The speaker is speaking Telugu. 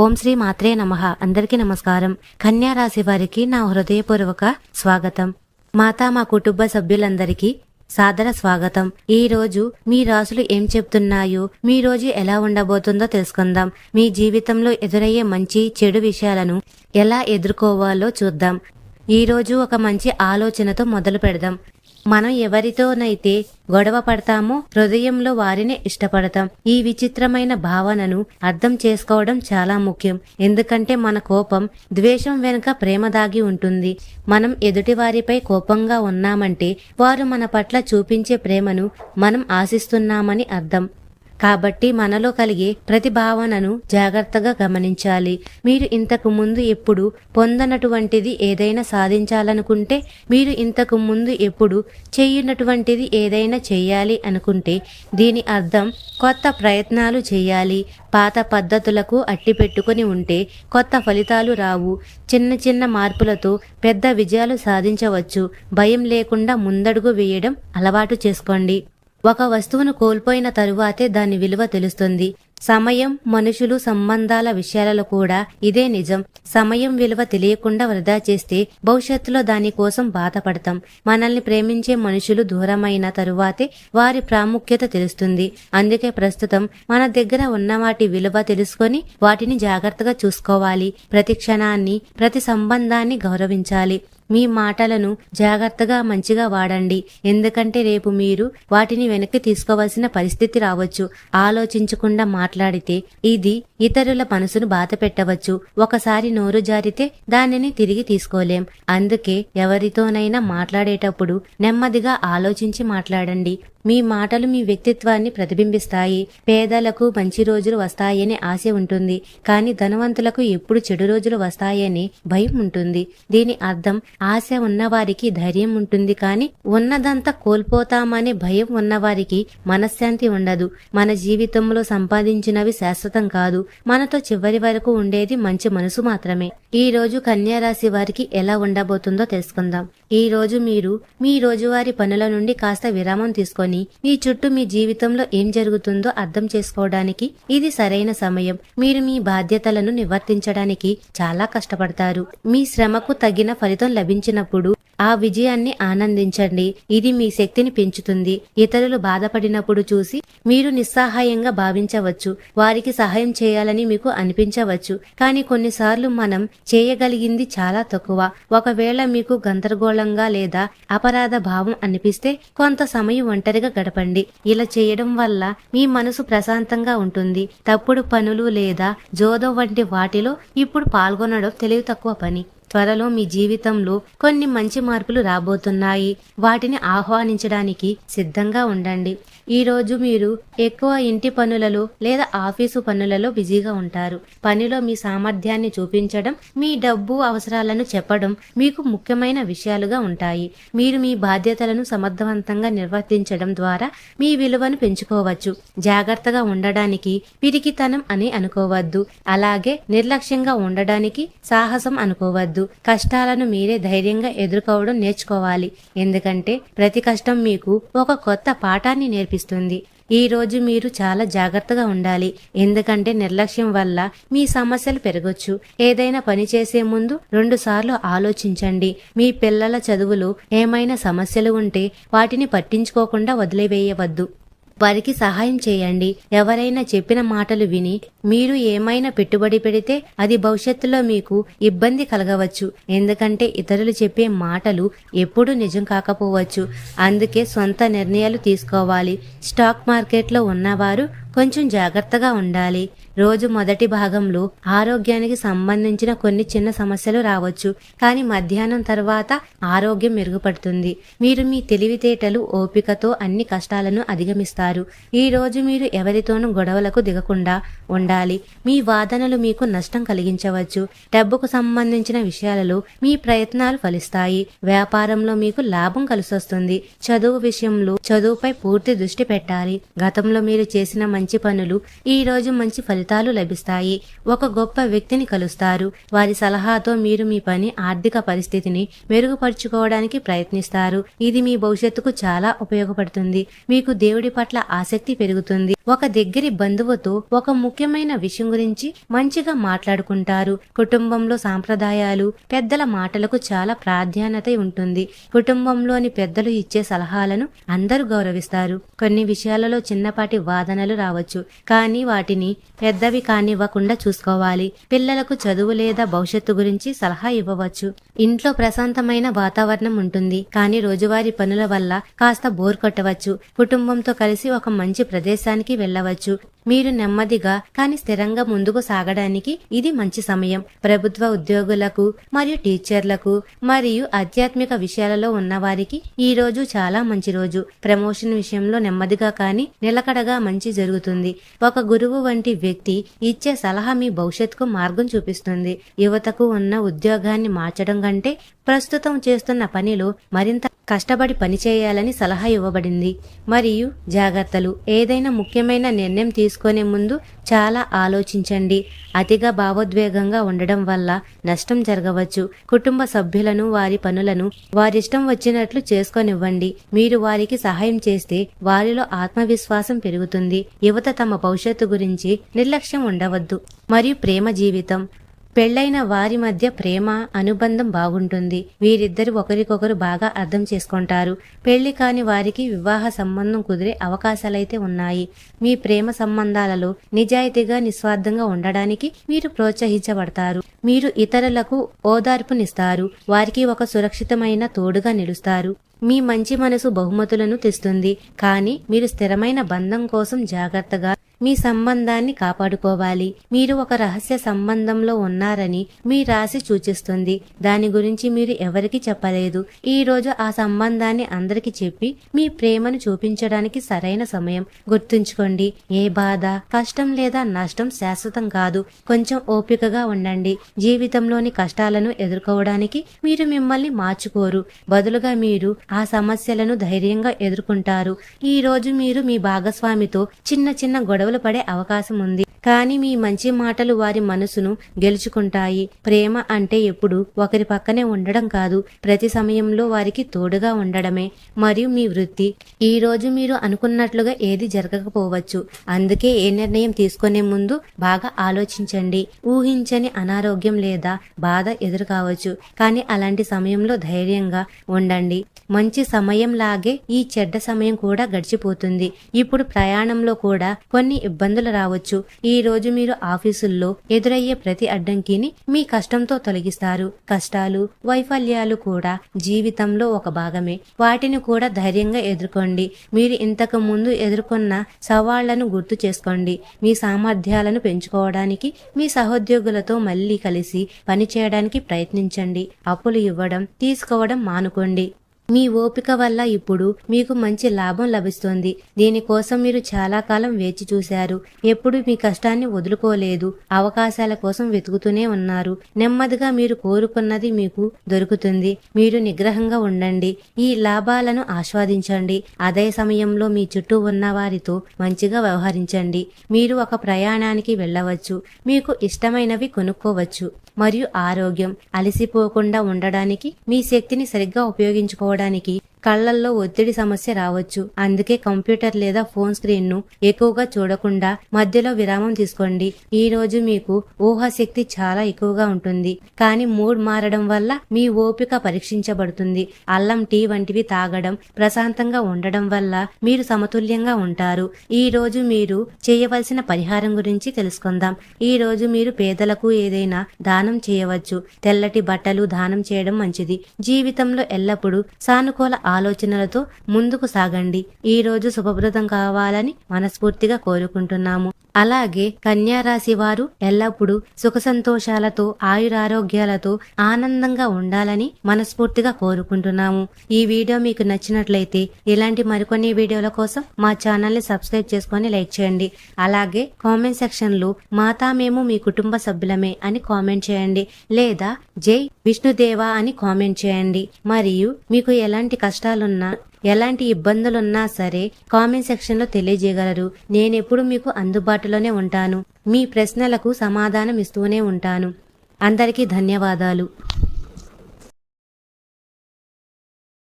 ఓం శ్రీ మాత్రే నమః. అందరికీ నమస్కారం. కన్యా రాశి వారికి నా హృదయపూర్వక స్వాగతం. మాతా మా కుటుంబ సభ్యులందరికీ సాదర స్వాగతం. ఈ రోజు మీ రాసులు ఏం చెప్తున్నాయో మీ రోజు ఎలా ఉండబోతుందో తెలుసుకుందాం. మీ జీవితంలో ఎదురయ్యే మంచి చెడు విషయాలను ఎలా ఎదుర్కోవాలో చూద్దాం. ఈ రోజు ఒక మంచి ఆలోచనతో మొదలు పెడదాం. మనం ఎవరితోనైతే గొడవ పడతామో హృదయంలో వారిని ఇష్టపడతాం. ఈ విచిత్రమైన భావనను అర్థం చేసుకోవడం చాలా ముఖ్యం. ఎందుకంటే మన కోపం ద్వేషం వెనుక ప్రేమ దాగి ఉంటుంది. మనం ఎదుటివారిపై కోపంగా ఉన్నామంటే వారు మన పట్ల చూపించే ప్రేమను మనం ఆశిస్తున్నామని అర్థం. కాబట్టి మనలో కలిగే ప్రతి భావనను జాగ్రత్తగా గమనించాలి. మీరు ఇంతకు ముందు ఎప్పుడు పొందనటువంటిది ఏదైనా సాధించాలనుకుంటే మీరు ఇంతకు ముందు ఎప్పుడు చేయనటువంటిది ఏదైనా చేయాలి అనుకుంటే దీని అర్థం కొత్త ప్రయత్నాలు చేయాలి. పాత పద్ధతులకు అట్టి పెట్టుకుని ఉంటే కొత్త ఫలితాలు రావు. చిన్న చిన్న మార్పులతో పెద్ద విజయాలు సాధించవచ్చు. భయం లేకుండా ముందడుగు వేయడం అలవాటు చేసుకోండి. ఒక వస్తువును కోల్పోయిన తరువాతే దాని విలువ తెలుస్తుంది. సమయం మనుషులు సంబంధాల విషయాలలో కూడా ఇదే నిజం. సమయం విలువ తెలియకుండా వృధా చేస్తే భవిష్యత్తులో దానికోసం బాధపడతాం. మనల్ని ప్రేమించే మనుషులు దూరమైన తరువాతే వారి ప్రాముఖ్యత తెలుస్తుంది. అందుకే ప్రస్తుతం మన దగ్గర ఉన్న వాటి విలువ తెలుసుకొని వాటిని జాగ్రత్తగా చూసుకోవాలి. ప్రతి క్షణాన్ని ప్రతి సంబంధాన్ని గౌరవించాలి. మీ మాటలను జాగ్రత్తగా మంచిగా వాడండి. ఎందుకంటే రేపు మీరు వాటిని వెనక్కి తీసుకోవాల్సిన పరిస్థితి రావచ్చు. ఆలోచించకుండా మాట్లాడితే ఇది ఇతరుల మనసును బాధ పెట్టవచ్చు. ఒకసారి నోరు జారితే దానిని తిరిగి తీసుకోలేం. అందుకే ఎవరితోనైనా మాట్లాడేటప్పుడు నెమ్మదిగా ఆలోచించి మాట్లాడండి. మీ మాటలు మీ వ్యక్తిత్వాన్ని ప్రతిబింబిస్తాయి. పేదలకు మంచి రోజులు వస్తాయని ఆశ ఉంటుంది. కానీ ధనవంతులకు ఎప్పుడు చెడు రోజులు వస్తాయని భయం ఉంటుంది. దీని అర్థం ఆశ ఉన్నవారికి ధైర్యం ఉంటుంది కానీ ఉన్నదంతా కోల్పోతామనే భయం ఉన్నవారికి మనశ్శాంతి ఉండదు. మన జీవితంలో సంపాదించినవి శాశ్వతం కాదు. మనతో చివరి వరకు ఉండేది మంచి మనసు మాత్రమే. ఈ రోజు రాశి వారికి ఎలా ఉండబోతుందో తెలుసుకుందాం. ఈ రోజు మీరు మీ రోజువారీ పనుల నుండి కాస్త విరామం తీసుకొని మీ చుట్టూ మీ జీవితంలో ఏం జరుగుతుందో అర్థం చేసుకోవడానికి ఇది సరైన సమయం. మీరు మీ బాధ్యతలను నివర్తించడానికి చాలా కష్టపడతారు. మీ శ్రమకు తగిన ఫలితం లభి లభించినప్పుడు ఆ విజయాన్ని ఆనందించండి. ఇది మీ శక్తిని పెంచుతుంది. ఇతరులు బాధపడినప్పుడు చూసి మీరు నిస్సహాయంగా భావించవచ్చు. వారికి సహాయం చేయాలని మీకు అనిపించవచ్చు. కానీ కొన్నిసార్లు మనం చేయగలిగింది చాలా తక్కువ. ఒకవేళ మీకు గందరగోళంగా లేదా అపరాధ భావం అనిపిస్తే కొంత సమయం ఒంటరిగా గడపండి. ఇలా చేయడం వల్ల మీ మనసు ప్రశాంతంగా ఉంటుంది. తప్పుడు పనులు లేదా జోదం వంటి వాటిలో ఇప్పుడు పాల్గొనడం తెలివి తక్కువ పని. త్వరలో మీ జీవితంలో కొన్ని మంచి మార్పులు రాబోతున్నాయి. వాటిని ఆహ్వానించడానికి సిద్ధంగా ఉండండి. ఈ రోజు మీరు ఎక్కువ ఇంటి పనులలో లేదా ఆఫీసు పనులలో బిజీగా ఉంటారు. పనిలో మీ సామర్థ్యాన్ని చూపించడం మీ డబ్బు అవసరాలను చెప్పడం మీకు ముఖ్యమైన విషయాలుగా ఉంటాయి. మీరు మీ బాధ్యతలను సమర్థవంతంగా నిర్వర్తించడం ద్వారా మీ విలువను పెంచుకోవచ్చు. జాగ్రత్తగా ఉండడానికి పిరికితనం అని అనుకోవద్దు. అలాగే నిర్లక్ష్యంగా ఉండడానికి సాహసం అనుకోవద్దు. కష్టాలను మీరే ధైర్యంగా ఎదుర్కోవడం నేర్చుకోవాలి. ఎందుకంటే ప్రతి కష్టం మీకు ఒక కొత్త పాఠాన్ని నేర్పిస్తుంది. ఈ రోజు మీరు చాలా జాగ్రత్తగా ఉండాలి. ఎందుకంటే నిర్లక్ష్యం వల్ల మీ సమస్యలు పెరగొచ్చు. ఏదైనా పని చేసే ముందు రెండు సార్లు ఆలోచించండి. మీ పిల్లల చదువులు ఏమైనా సమస్యలు ఉంటే వాటిని పట్టించుకోకుండా వదిలివేయవద్దు. వారికి సహాయం చేయండి. ఎవరైనా చెప్పిన మాటలు విని మీరు ఏమైనా పెట్టుబడి పెడితే అది భవిష్యత్తులో మీకు ఇబ్బంది కలగవచ్చు. ఎందుకంటే ఇతరులు చెప్పే మాటలు ఎప్పుడూ నిజం కాకపోవచ్చు. అందుకే సొంత నిర్ణయాలు తీసుకోవాలి. స్టాక్ మార్కెట్లో ఉన్నవారు కొంచెం జాగ్రత్తగా ఉండాలి. రోజు మొదటి భాగంలో ఆరోగ్యానికి సంబంధించిన కొన్ని చిన్న సమస్యలు రావచ్చు. కానీ మధ్యాహ్నం తర్వాత ఆరోగ్యం మెరుగుపడుతుంది. మీరు మీ తెలివితేటలు ఓపికతో అన్ని కష్టాలను అధిగమిస్తారు. ఈ రోజు మీరు ఎవరితోనూ గొడవలకు దిగకుండా ఉండాలి. మీ వాదనలు మీకు నష్టం కలిగించవచ్చు. డబ్బుకు సంబంధించిన విషయాలలో మీ ప్రయత్నాలు ఫలిస్తాయి. వ్యాపారంలో మీకు లాభం కలిసొస్తుంది. చదువు విషయంలో చదువుపై పూర్తి దృష్టి పెట్టాలి. గతంలో మీరు చేసిన మంచి పనులు ఈ రోజు మంచి ఫలితాలు లభిస్తాయి. ఒక గొప్ప వ్యక్తిని కలుస్తారు. వారి సలహాతో మీరు మీ పని ఆర్థిక పరిస్థితిని మెరుగుపరుచుకోవడానికి ప్రయత్నిస్తారు. ఇది మీ భవిష్యత్తుకు చాలా ఉపయోగపడుతుంది. మీకు దేవుడి పట్ల ఆసక్తి పెరుగుతుంది. ఒక దగ్గరి బంధువుతో ఒక ముఖ్యమైన విషయం గురించి మంచిగా మాట్లాడుకుంటారు. కుటుంబంలో సాంప్రదాయాలు పెద్దల మాటలకు చాలా ప్రాధాన్యత ఉంటుంది. కుటుంబంలోని పెద్దలు ఇచ్చే సలహాలను అందరూ గౌరవిస్తారు. కొన్ని విషయాలలో చిన్నపాటి వాదనలు రావచ్చు కానీ వాటిని పెద్దవి కానివ్వకుండా చూసుకోవాలి. పిల్లలకు చదువు లేదా భవిష్యత్తు గురించి సలహా ఇవ్వవచ్చు. ఇంట్లో ప్రశాంతమైన వాతావరణం ఉంటుంది కానీ రోజువారీ పనుల వల్ల కాస్త బోర్ కొట్టవచ్చు. కుటుంబంతో కలిసి ఒక మంచి ప్రదేశానికి వెళ్ళవచ్చు. మీరు నెమ్మదిగా కానీ స్థిరంగా ముందుకు సాగడానికి ఇది మంచి సమయం. ప్రభుత్వ ఉద్యోగులకు మరియు టీచర్లకు మరియు ఆధ్యాత్మిక విషయాలలో ఉన్నవారికి ఈ రోజు చాలా మంచి రోజు. ప్రమోషన్ విషయంలో నెమ్మదిగా కానీ నిలకడగా మంచి జరుగుతుంది. ఒక గురువు వంటి వ్యక్తి ఇచ్చే సలహా మీ భవిష్యత్తుకు మార్గం చూపిస్తుంది. యువతకు ఉన్న ఉద్యోగాన్ని మార్చడం కంటే ప్రస్తుతం చేస్తున్న పనిలో మరింత కష్టపడి పనిచేయాలని సలహా ఇవ్వబడింది. మరియు జాగ్రత్తలు ఏదైనా ముఖ్యమైన నిర్ణయం తీసుకునే ముందు చాలా ఆలోచించండి. అతిగా భావోద్వేగంగా ఉండడం వల్ల నష్టం జరగవచ్చు. కుటుంబ సభ్యులను వారి పనులను వారిష్టం వచ్చినట్లు చేసుకొనివ్వండి. మీరు వారికి సహాయం చేస్తే వారిలో ఆత్మవిశ్వాసం పెరుగుతుంది. యువత తమ భవిష్యత్తు గురించి నిర్లక్ష్యం ఉండవద్దు. మరియు ప్రేమ జీవితం పెళ్ళైన వారి మధ్య ప్రేమ అనుబంధం బాగుంటుంది. వీరిద్దరు ఒకరికొకరు బాగా అర్థం చేసుకుంటారు. పెళ్ళి కాని వారికి వివాహ సంబంధం కుదిరే అవకాశాలైతే ఉన్నాయి. మీ ప్రేమ సంబంధాలలో నిజాయితీగా నిస్వార్థంగా ఉండడానికి మీరు ప్రోత్సహించబడతారు. మీరు ఇతరులకు ఓదార్పునిస్తారు. వారికి ఒక సురక్షితమైన తోడుగా నిలుస్తారు. మీ మంచి మనసు బహుమతులను తెస్తుంది. కానీ మీరు స్థిరమైన బంధం కోసం జాగ్రత్తగా మీ సంబంధాన్ని కాపాడుకోవాలి. మీరు ఒక రహస్య సంబంధంలో ఉన్నారని మీ రాశి సూచిస్తుంది. దాని గురించి మీరు ఎవరికి చెప్పలేదు. ఈ రోజు ఆ సంబంధాన్ని అందరికి చెప్పి మీ ప్రేమను చూపించడానికి సరైన సమయం. గుర్తుంచుకోండి ఏ బాధ కష్టం లేదా నష్టం శాశ్వతం కాదు. కొంచెం ఓపికగా ఉండండి. జీవితంలోని కష్టాలను ఎదుర్కోవడానికి మీరు మిమ్మల్ని మార్చుకోరు. బదులుగా మీరు ఆ సమస్యలను ధైర్యంగా ఎదుర్కొంటారు. ఈ రోజు మీరు మీ భాగస్వామితో చిన్న చిన్న గొడవ గొడవలు పడే అవకాశం ఉంది కానీ మీ మంచి మాటలు వారి మనసును గెలుచుకుంటాయి. ప్రేమ అంటే ఎప్పుడు ఒకరి పక్కనే ఉండడం కాదు ప్రతి సమయంలో వారికి తోడుగా ఉండడమే. మరియు మీ వృత్తి. ఈ రోజు మీరు అనుకున్నట్లుగా ఏది జరగకపోవచ్చు. అందుకే ఏ నిర్ణయం తీసుకునే ముందు బాగా ఆలోచించండి. ఊహించని అనారోగ్యం లేదా బాధ ఎదురు కావచ్చు కానీ అలాంటి సమయంలో ధైర్యంగా ఉండండి. మంచి సమయం లాగే ఈ చెడ్డ సమయం కూడా గడిచిపోతుంది. ఇప్పుడు ప్రయాణంలో కూడా కొన్ని ఇబ్బందులు రావచ్చు. ఈ ఈ రోజు మీరు ఆఫీసుల్లో ఎదురయ్యే ప్రతి అడ్డంకిని మీ కష్టంతో తొలగిస్తారు. కష్టాలు వైఫల్యాలు కూడా జీవితంలో ఒక భాగమే. వాటిని కూడా ధైర్యంగా ఎదుర్కోండి. మీరు ఇంతకు ముందు ఎదుర్కొన్న సవాళ్ళను గుర్తు చేసుకోండి. మీ సామర్థ్యాలను పెంచుకోవడానికి మీ సహోద్యోగులతో మళ్ళీ కలిసి పనిచేయడానికి ప్రయత్నించండి. అప్పులు ఇవ్వడం తీసుకోవడం మానుకోండి. మీ ఓపిక వల్ల ఇప్పుడు మీకు మంచి లాభం లభిస్తుంది. దీనికోసం మీరు చాలా కాలం వేచి చూశారు. ఎప్పుడు మీ కష్టాన్ని వదులుకోలేదు. అవకాశాల కోసం వెతుకుతూనే ఉన్నారు. నెమ్మదిగా మీరు కోరుకున్నది మీకు దొరుకుతుంది. మీరు నిగ్రహంగా ఉండండి. ఈ లాభాలను ఆస్వాదించండి. అదే సమయంలో మీ చుట్టూ ఉన్న వారితో మంచిగా వ్యవహరించండి. మీరు ఒక ప్రయాణానికి వెళ్ళవచ్చు. మీకు ఇష్టమైనవి కొనుక్కోవచ్చు. మరియు ఆరోగ్యం. అలసిపోకుండా ఉండడానికి మీ శక్తిని సరిగ్గా ఉపయోగించుకోవడానికి కళ్ళల్లో ఒత్తిడి సమస్య రావచ్చు. అందుకే కంప్యూటర్ లేదా ఫోన్ స్క్రీన్ను ఎక్కువగా చూడకుండా మధ్యలో విరామం తీసుకోండి. ఈ రోజు మీకు ఊహాశక్తి చాలా ఎక్కువగా ఉంటుంది. కానీ మూడ్ మారడం వల్ల మీ ఓపిక పరీక్షించబడుతుంది. అల్లం టీ వంటివి తాగడం ప్రశాంతంగా ఉండడం వల్ల మీరు సమతుల్యంగా ఉంటారు. ఈ రోజు మీరు చేయవలసిన పరిహారం గురించి తెలుసుకుందాం. ఈ రోజు మీరు పేదలకు ఏదైనా దానం చేయవచ్చు. తెల్లటి బట్టలు దానం చేయడం మంచిది. జీవితంలో ఎల్లప్పుడూ సానుకూల ఆలోచనలతో ముందుకు సాగండి. ఈ రోజు శుభప్రదం కావాలని మనస్ఫూర్తిగా కోరుకుంటున్నాము. అలాగే కన్యారాశి వారు ఎల్లప్పుడూ సుఖ సంతోషాలతో ఆయురారోగ్యాలతో ఆనందంగా ఉండాలని మనస్ఫూర్తిగా కోరుకుంటున్నాము. ఈ వీడియో మీకు నచ్చినట్లయితే ఇలాంటి మరికొన్ని వీడియోల కోసం మా ఛానల్ని సబ్స్క్రైబ్ చేసుకొని లైక్ చేయండి. అలాగే కామెంట్ సెక్షన్లో మాతా మేము మీ కుటుంబ సభ్యులమే అని కామెంట్ చేయండి. లేదా జై విష్ణుదేవా అని కామెంట్ చేయండి. మరియు మీకు ఎలాంటి కష్టాలున్నా ఎలాంటి ఇబ్బందులున్నా సరే కామెంట్ సెక్షన్లో తెలియజేయగలరు. నేనెప్పుడు మీకు అందుబాటులోనే ఉంటాను. మీ ప్రశ్నలకు సమాధానం ఇస్తూనే ఉంటాను. అందరికీ ధన్యవాదాలు.